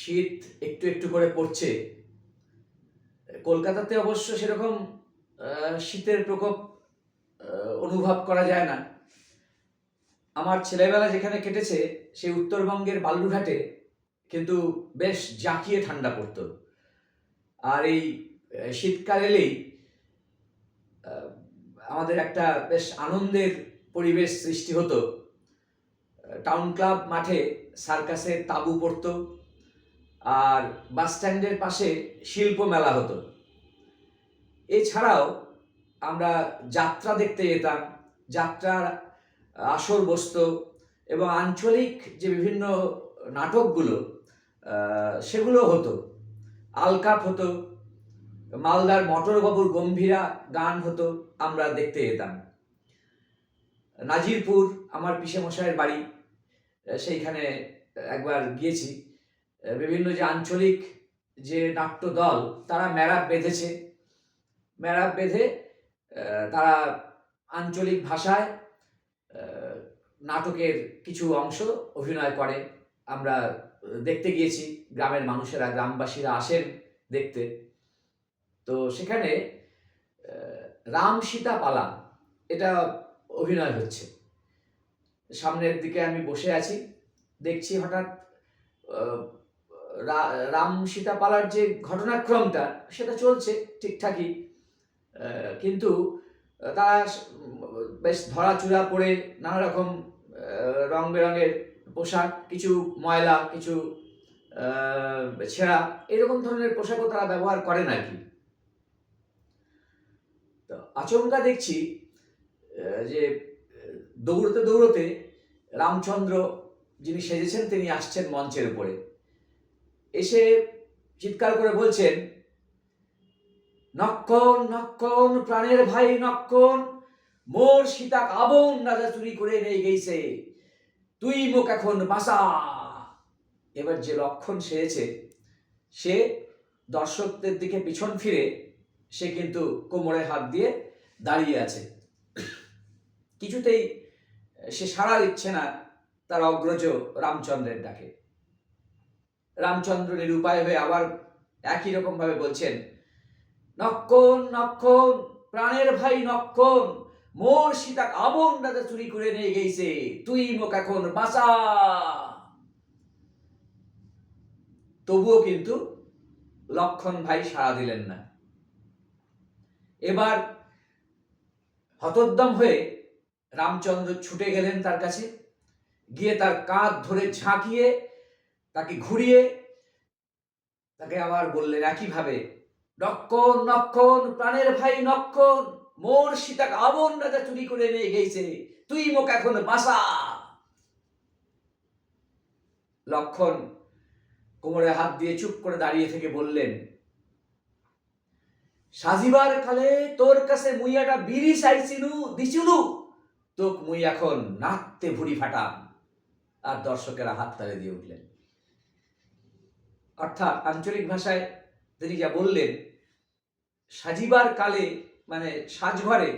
শীত একটু একটু করে পড়ছে। কলকাতাতে অবশ্য সেরকম শীতের প্রকোপ অনুভব করা যায় না। আমার ছেলেবেলা যেখানে কেটেছে, সেই উত্তরবঙ্গের বালুরঘাটে কিন্তু বেশ জাঁকিয়ে ঠান্ডা পড়তো। আর এই শীতকাল এলেই আমাদের একটা বেশ আনন্দের পরিবেশ সৃষ্টি হতো। টাউন ক্লাব মাঠে সার্কাসের তাঁবু পড়তো। আর বাস স্ট্যান্ডের পাশে শিল্প মেলা হতো। এছাড়াও আমরা যাত্রা দেখতে যেতাম, যাত্রার আসর বসতো এবং আঞ্চলিক যে বিভিন্ন নাটকগুলো সেগুলো হতো। আলকাপ হতো, মালদার মটরবাবুর গম্ভীরা গান হতো, আমরা দেখতে যেতাম। নাজিরপুর, আমার পিসে মশাইয়ের বাড়ি সেইখানে একবার গিয়েছি। বিভিন্ন যে আঞ্চলিক যে নাট্য দল তারা ম্যারাপ বেঁধেছে। ম্যারাপ বেঁধে তারা আঞ্চলিক ভাষায় নাটকের কিছু অংশ অভিনয় করে। আমরা দেখতে গিয়েছি গ্রামের মানুষেরা, গ্রামবাসীরা আসেন দেখতে। তো সেখানে রাম সীতা পালা এটা অভিনয় হচ্ছে। সামনের দিকে আমি বসে আছি। দেখছি হঠাৎ রাম সীতা পালার যে ঘটনাক্রমটা, সেটা চলছে ঠিকঠাকই। কিন্তু তারা বেশ ধরাচূড়া পরে নানা রকম রং বেরঙের পোশাক, কিছু ময়লা, কিছু ছেঁড়া, এরকম ধরনের পোশাকও তারা ব্যবহার করেন আর কি তো আচমকা দেখছি যে, দৌড়তে দৌড়তে রামচন্দ্র যিনি সেজেছেন, তিনি আসছেন মঞ্চের উপরে। এসে চিৎকার করে বলছেন নক্ষণ নক্ষণ প্রাণের ভাই নক্ষণ মোর সীতা কাবন রাজা চুরি করে নিয়ে গেছে। তুই মুখ এখন বাসা এবার যে লক্ষণ সেরেছে, সে দর্শকদের দিকে পিছন ফিরে, সে কিন্তু কোমরে হাত দিয়ে দাঁড়িয়ে আছে। কিছুতেই সে সাড়া দিচ্ছে না তার অগ্রজ রামচন্দ্রের ডাকে। রামচন্দ্র নিরুপায় হয়ে আবার একই রকম ভাবে বলছেন, নক্ষণ নক্ষণ, প্রাণের ভাই নক্ষণ, মোর সীতা আবন রাজা চুরি করে নিয়ে গেছে তুই মোক এখন বাঁচা। তবুও কিন্তু লক্ষণ ভাই সাড়া দিলেন না। এবার হতোদ্যম হয়ে রামচন্দ্র ছুটে গেলেন তার কাছে, গিয়ে তার কাঁধ ধরে ঝাঁকিয়ে ঘুরিয়ে তাকে আবার বললেন একইভাবে নক্ষণ নক্ষণ প্রাণের ভাই নক্ষণ মোর সীতা আবন রাজা চুরি করে নিয়ে গেছে, তুই মোক এখন বাসা লক্ষণ কোমরে হাত দিয়ে চুপ করে দাঁড়িয়ে থেকে বললেন, সাজিবার কালে তোর কাছে মুইয়াটা বিড়ি চাইছিনু দিছিলু, তোক মুই এখন নাচতে ভুড়ি ফাটাম। আর দর্শকেরা হাত তালে দিয়ে উঠলেন। অর্থাৎ আঞ্চলিক ভাষায় তিনি যা বললেন, সাজিবার কালে মানে সাজঘরে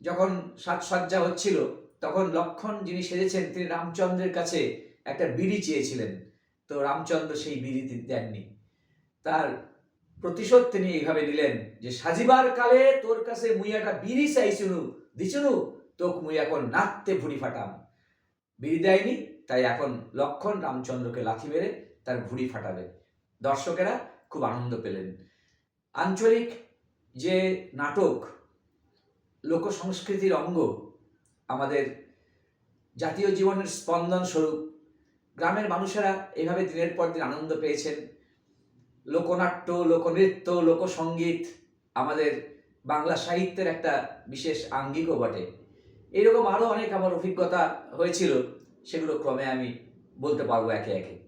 যখন সাজসজ্জা হচ্ছিল, তখন লক্ষণ যিনি সেজেছেন, তিনি রামচন্দ্রের কাছে একটা বিড়ি চেয়েছিলেন। তো রামচন্দ্র সেই বিড়ি দেননি। তার প্রতিশোধ তিনি এইভাবে নিলেন যে, সাজিবার কালে তোর কাছে মুই একটা বিড়ি চাইছুনু, দিছুনু, তোক মুই এখন নাচতে ভুড়ি ফাটাম। বিড়ি দেয়নি, তাই এখন লক্ষণ রামচন্দ্রকে লাথি মেরে তার ভুড়ি ফাটাবে দর্শকেরা খুব আনন্দ পেলেন। আঞ্চলিক যে নাটক লোক সংস্কৃতির অঙ্গ, আমাদের জাতীয় জীবনের স্পন্দন স্বরূপ, গ্রামের মানুষেরা এইভাবে দিনের পর দিন আনন্দ পেয়েছেন। লোকনাট্য, লোকনৃত্য লোকসঙ্গীত আমাদের বাংলা সাহিত্যের একটা বিশেষ আঙ্গিকও বটে। এরকম আরও অনেক আমার অভিজ্ঞতা হয়েছিল, সেগুলো ক্রমে আমি বলতে পারব একে একে।